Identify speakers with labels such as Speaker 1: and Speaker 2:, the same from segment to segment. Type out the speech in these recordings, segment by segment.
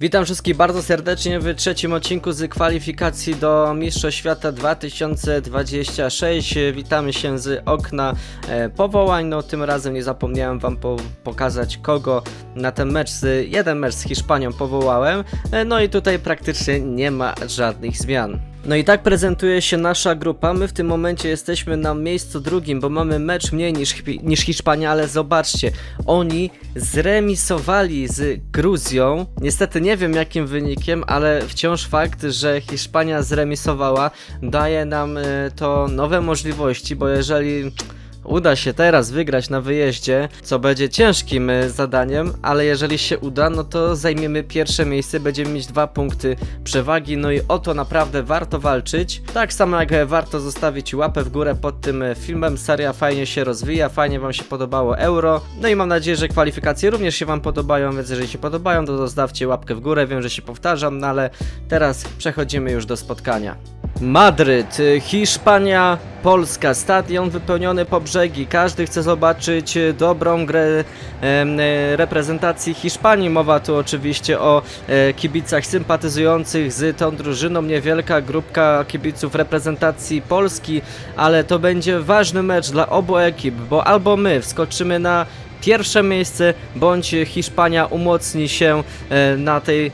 Speaker 1: Witam wszystkich bardzo serdecznie w trzecim odcinku z kwalifikacji do Mistrzostw Świata 2026. Witamy się z okna e, powołań. No tym razem nie zapomniałem wam po pokazać kogo na ten mecz, z, jeden mecz z Hiszpanią powołałem. E, no i tutaj praktycznie nie ma żadnych zmian. No i tak prezentuje się nasza grupa. My w tym momencie jesteśmy na miejscu drugim, bo mamy mecz mniej niż, niż Hiszpania, ale zobaczcie, oni zremisowali z Gruzją. Niestety nie wiem jakim wynikiem, ale wciąż fakt, że Hiszpania zremisowała, daje nam e, to nowe możliwości, bo jeżeli uda się teraz wygrać na wyjeździe, co będzie ciężkim e, zadaniem, ale jeżeli się uda, no to zajmiemy pierwsze miejsce, będziemy mieć dwa punkty przewagi, no i o to naprawdę warto walczyć. Tak samo jak e, warto zostawić łapę w górę pod tym e, filmem, seria fajnie się rozwija, fajnie wam się podobało Euro, no i mam nadzieję, że kwalifikacje również się wam podobają, więc jeżeli się podobają, to zostawcie łapkę w górę, wiem, że się powtarzam, no ale teraz przechodzimy już do spotkania. Madryt, Hiszpania, Polska, stadion wypełniony po brzegi. Każdy chce zobaczyć dobrą grę e, reprezentacji Hiszpanii. Mowa tu oczywiście o e, kibicach sympatyzujących z tą drużyną. Niewielka grupka kibiców reprezentacji Polski, ale to będzie ważny mecz dla obu ekip, bo albo my wskoczymy na pierwsze miejsce, bądź Hiszpania umocni się e, na tej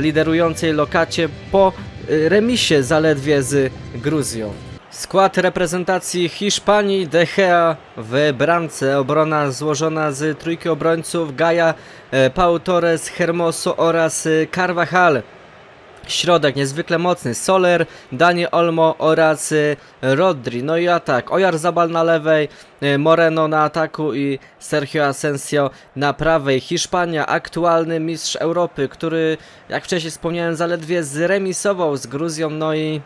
Speaker 1: liderującej lokacie po remisie zaledwie z Gruzją. Skład reprezentacji Hiszpanii De Gea w bramce, obrona złożona z trójki obrońców Gaja, e, Pau Torres, Hermoso oraz e, Carvajal. Środek niezwykle mocny, Soler, Dani Olmo oraz y, Rodri. No i atak, Oyarzabal na lewej, y, Moreno na ataku i Sergio Asensio na prawej. Hiszpania, aktualny mistrz Europy, który, jak wcześniej wspomniałem, zaledwie zremisował z Gruzją, no i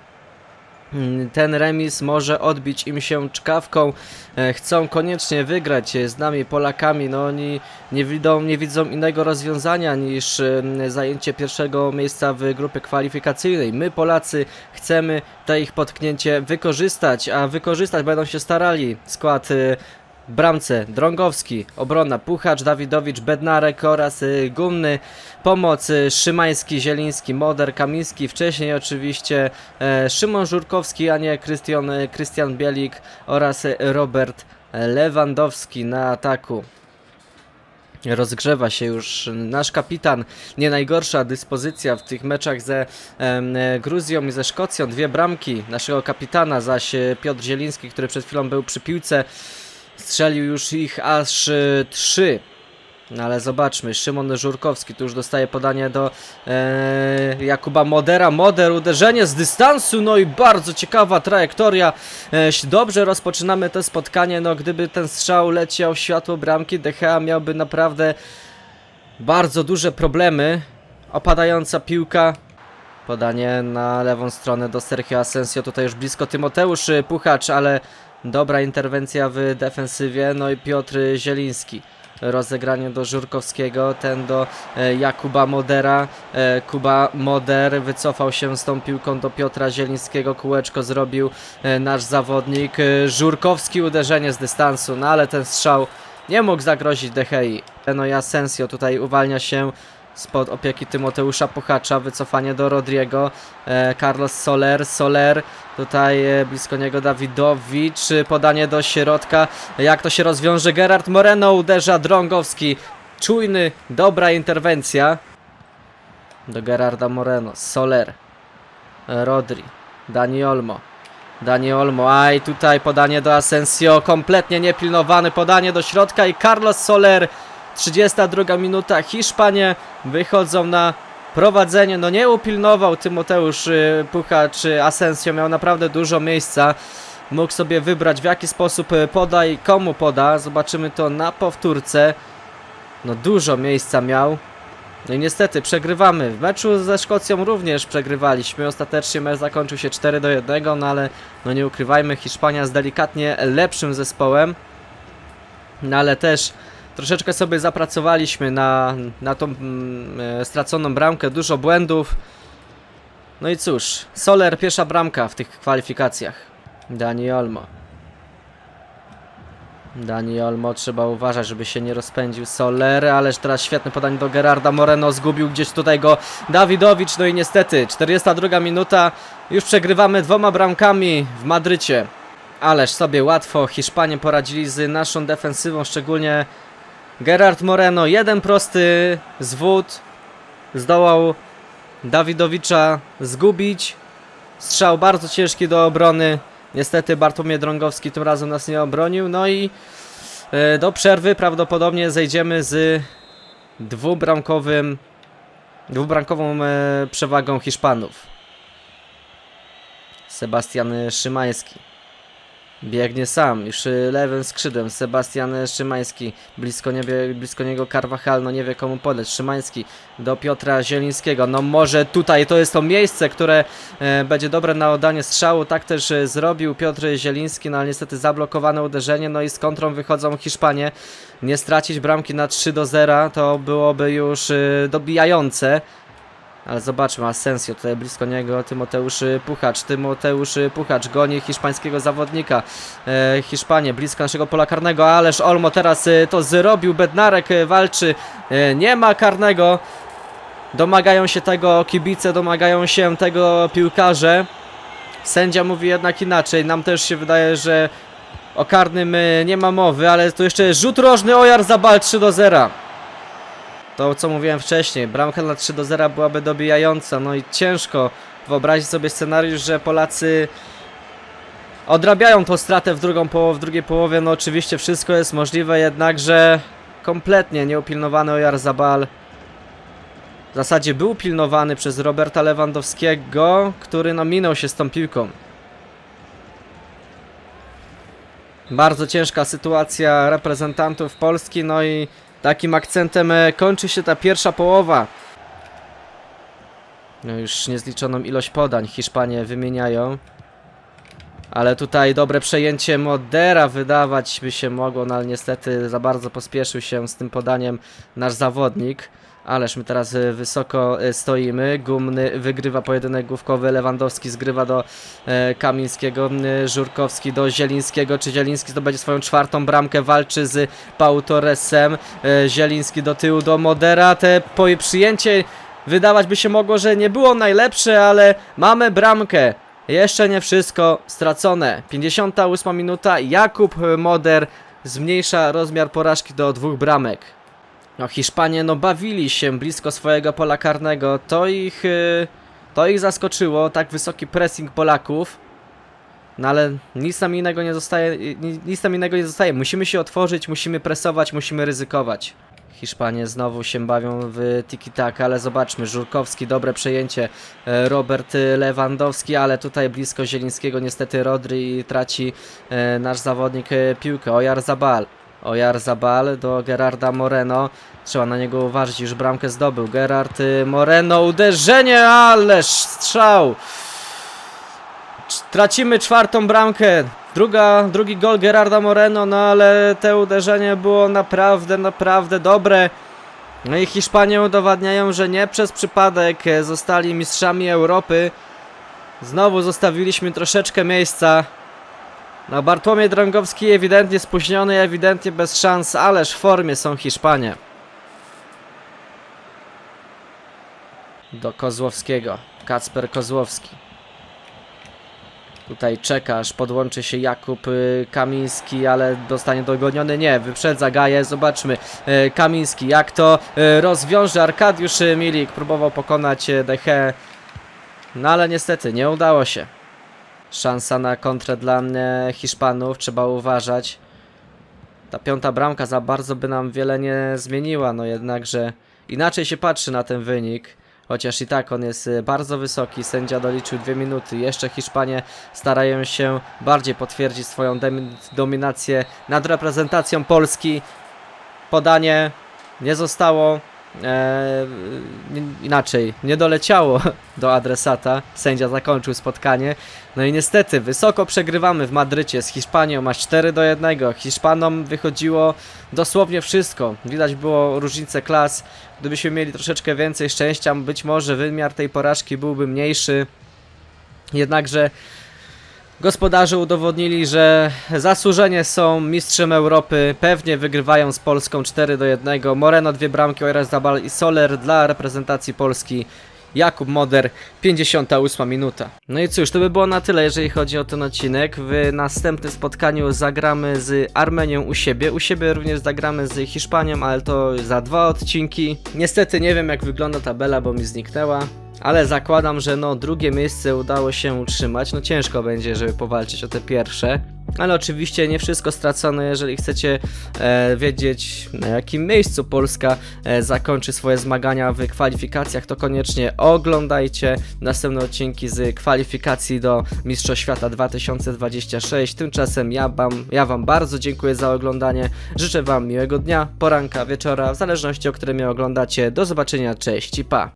Speaker 1: ten remis może odbić im się czkawką. E, Chcą koniecznie wygrać e, z nami Polakami. No oni nie widzą, nie widzą innego rozwiązania niż em, zajęcie pierwszego miejsca w grupie kwalifikacyjnej. My Polacy chcemy to ich potknięcie wykorzystać, a wykorzystać będą się starali skład e, bramce Drągowski, obrona Puchacz, Dawidowicz, Bednarek oraz y, Gumny, pomoc y, Szymański, Zieliński, Moder, Kamiński, wcześniej oczywiście e, Szymon Żurkowski, a nie Krystian, e, Krystian Bielik oraz Robert Lewandowski na ataku. Rozgrzewa się już nasz kapitan. Nie najgorsza dyspozycja w tych meczach ze e, Gruzją i ze Szkocją. Dwie bramki naszego kapitana, zaś e, Piotr Zieliński, który przed chwilą był przy piłce, strzelił już ich aż e, trzy. No ale zobaczmy, Szymon Żurkowski tu już dostaje podanie do e, Jakuba Modera. Moder, uderzenie z dystansu, no i bardzo ciekawa trajektoria. E, dobrze rozpoczynamy to spotkanie, no gdyby ten strzał leciał w światło bramki, De Gea miałby naprawdę bardzo duże problemy. Opadająca piłka. Podanie na lewą stronę do Sergio Asensio, tutaj już blisko Tymoteusz y, Puchacz, ale dobra interwencja w defensywie, no i Piotr Zieliński. Rozegranie do Żurkowskiego, ten do e, Jakuba Modera. E, Kuba Moder wycofał się z tą piłką do Piotra Zielińskiego. Kółeczko zrobił e, nasz zawodnik. Żurkowski uderzenie z dystansu, no ale ten strzał nie mógł zagrozić Dehei. No i Asensio tutaj uwalnia się spod opieki Tymoteusza Puchacza, wycofanie do Rodriego, e, Carlos Soler, Soler, tutaj e, blisko niego Dawidowicz, e, podanie do środka, jak to się rozwiąże, Gerard Moreno uderza, Drągowski, czujny, dobra interwencja, do Gerarda Moreno, Soler, Rodri, Dani Olmo, Dani Olmo, aj tutaj podanie do Asensio, kompletnie niepilnowane podanie do środka i Carlos Soler, 32 minuta, Hiszpanie wychodzą na prowadzenie, no nie upilnował Tymoteusz y, Puchacz, y, Asensio. Miał naprawdę dużo miejsca, mógł sobie wybrać w jaki sposób y, poda i komu poda, zobaczymy to na powtórce, no dużo miejsca miał, no i niestety przegrywamy. W meczu ze Szkocją również przegrywaliśmy. Ostatecznie mecz zakończył się 4 do 1, no ale no nie ukrywajmy, Hiszpania z delikatnie lepszym zespołem. No ale też troszeczkę sobie zapracowaliśmy na, na tą mm, e, straconą bramkę, dużo błędów. No i cóż, Soler pierwsza bramka w tych kwalifikacjach. Dani Olmo. Dani Olmo trzeba uważać, żeby się nie rozpędził Soler, ależ teraz świetne podanie do Gerarda Moreno, zgubił gdzieś tutaj go Dawidowicz, no i niestety 42 minuta, już przegrywamy dwoma bramkami w Madrycie. Ależ sobie łatwo Hiszpanie poradzili z naszą defensywą, szczególnie Gerard Moreno, jeden prosty zwód, zdołał Dawidowicza zgubić, strzał bardzo ciężki do obrony, Niestety Bartłomiej Drągowski tym razem nas nie obronił. No i e, do przerwy prawdopodobnie zejdziemy z dwubramkowym dwubramkową e, przewagą Hiszpanów. Sebastian Szymański. Biegnie sam, już lewym skrzydłem. Sebastian Szymański, blisko, blisko niego Carvajal, no nie wie komu podać. Szymański do Piotra Zielińskiego. No może tutaj to jest to miejsce, które e, będzie dobre na oddanie strzału. Tak też e, zrobił Piotr Zieliński, no ale niestety zablokowane uderzenie. No i z kontrą wychodzą Hiszpanie. Nie stracić bramki na 3 do 0 to byłoby już e, dobijające. Ale zobaczmy, Asensio tutaj blisko niego, Tymoteusz Puchacz, Tymoteusz Puchacz goni hiszpańskiego zawodnika. E, Hiszpanie blisko naszego pola karnego, ależ Olmo teraz e, to zrobił, Bednarek e, walczy, e, nie ma karnego. Domagają się tego kibice, domagają się tego piłkarze. Sędzia mówi jednak inaczej, nam też się wydaje, że o karnym e, nie ma mowy, ale tu jeszcze rzut rożny, Ojar Zabal 3 do 0. To co mówiłem wcześniej, bramka na 3 do 0 byłaby dobijająca, no i ciężko wyobrazić sobie scenariusz, że Polacy odrabiają tą stratę w, drugą poł- w drugiej połowie, no oczywiście wszystko jest możliwe, jednakże kompletnie nieupilnowany Ojarzabal w zasadzie był pilnowany przez Roberta Lewandowskiego, który no minął się z tą piłką. Bardzo ciężka sytuacja reprezentantów Polski, no i takim akcentem e, kończy się ta pierwsza połowa. No już niezliczoną ilość podań Hiszpanie wymieniają. Ale tutaj dobre przejęcie Modera wydawać by się mogło, no ale niestety za bardzo pospieszył się z tym podaniem nasz zawodnik. Ależ my teraz e, wysoko e, stoimy. Gumny wygrywa pojedynek główkowy. Lewandowski zgrywa do e, Kamińskiego. Żurkowski do Zielińskiego. Czy Zieliński zdobędzie swoją czwartą bramkę? Walczy z Pau Torresem. E, Zieliński do tyłu do Modera. Te przyjęcie wydawać by się mogło, że nie było najlepsze, ale mamy bramkę. Jeszcze nie wszystko stracone. 58 minuta. Jakub Moder zmniejsza rozmiar porażki do dwóch bramek. No Hiszpanie no bawili się blisko swojego pola karnego, to ich, y, to ich zaskoczyło, tak wysoki pressing Polaków. No ale nic nam innego nie zostaje, ni- nic nam innego nie zostaje. Musimy się otworzyć, musimy presować, musimy ryzykować. Hiszpanie znowu się bawią w tiki-tak, ale zobaczmy, Żurkowski, dobre przejęcie, e, Robert Lewandowski, ale tutaj blisko Zielińskiego niestety Rodri i traci e, nasz zawodnik e, piłkę, Ojar Zabal. Ojar Zabal do Gerarda Moreno. Trzeba na niego uważać, już bramkę zdobył. Gerard y, Moreno, uderzenie, ależ strzał. Tracimy czwartą bramkę. Druga, drugi gol Gerarda Moreno, no ale te uderzenie było naprawdę, naprawdę dobre. No i Hiszpanie udowadniają, że nie przez przypadek e, zostali mistrzami Europy. Znowu zostawiliśmy troszeczkę miejsca. No Bartłomiej Drągowski ewidentnie spóźniony, ewidentnie bez szans, ależ w formie są Hiszpanie. Do Kozłowskiego. Kacper Kozłowski. Tutaj czeka, aż podłączy się Jakub y, Kamiński, ale dostanie dogoniony. Nie, wyprzedza Gaję. Zobaczmy. Y, Kamiński, jak to y, rozwiąże Arkadiusz Milik. Próbował pokonać Deche. No ale niestety nie udało się. Szansa na kontrę dla e, Hiszpanów, trzeba uważać. Ta piąta bramka za bardzo by nam wiele nie zmieniła, no jednakże inaczej się patrzy na ten wynik. Chociaż i tak on jest e, bardzo wysoki, sędzia doliczył dwie minuty. Jeszcze Hiszpanie starają się bardziej potwierdzić swoją dominację nad reprezentacją Polski. Podanie nie zostało e, inaczej, nie doleciało do adresata. Sędzia zakończył spotkanie. No i niestety, wysoko przegrywamy w Madrycie z Hiszpanią, aż 4 do 1. Hiszpanom wychodziło dosłownie wszystko. Widać było różnicę klas. Gdybyśmy mieli troszeczkę więcej szczęścia, być może wymiar tej porażki byłby mniejszy. Jednakże Gospodarze udowodnili, że zasłużenie są mistrzem Europy, pewnie wygrywają z Polską 4 do 1. Moreno dwie bramki, Oyarzabal i Soler dla reprezentacji Polski. Jakub Moder, 58 minuta. No i cóż, to by było na tyle, jeżeli chodzi o ten odcinek. W następnym spotkaniu zagramy z Armenią u siebie. U siebie również zagramy z Hiszpanią, ale to za dwa odcinki. Niestety nie wiem, jak wygląda tabela, bo mi zniknęła. Ale zakładam, że no drugie miejsce udało się utrzymać. No ciężko będzie, żeby powalczyć o te pierwsze. Ale oczywiście nie wszystko stracone, jeżeli chcecie e, wiedzieć na jakim miejscu Polska e, zakończy swoje zmagania w kwalifikacjach, to koniecznie oglądajcie następne odcinki z kwalifikacji do Mistrzostw Świata 2026. Tymczasem ja wam, ja wam bardzo dziękuję za oglądanie. Życzę wam miłego dnia, poranka, wieczora, w zależności o którym mnie oglądacie. Do zobaczenia, cześć i pa!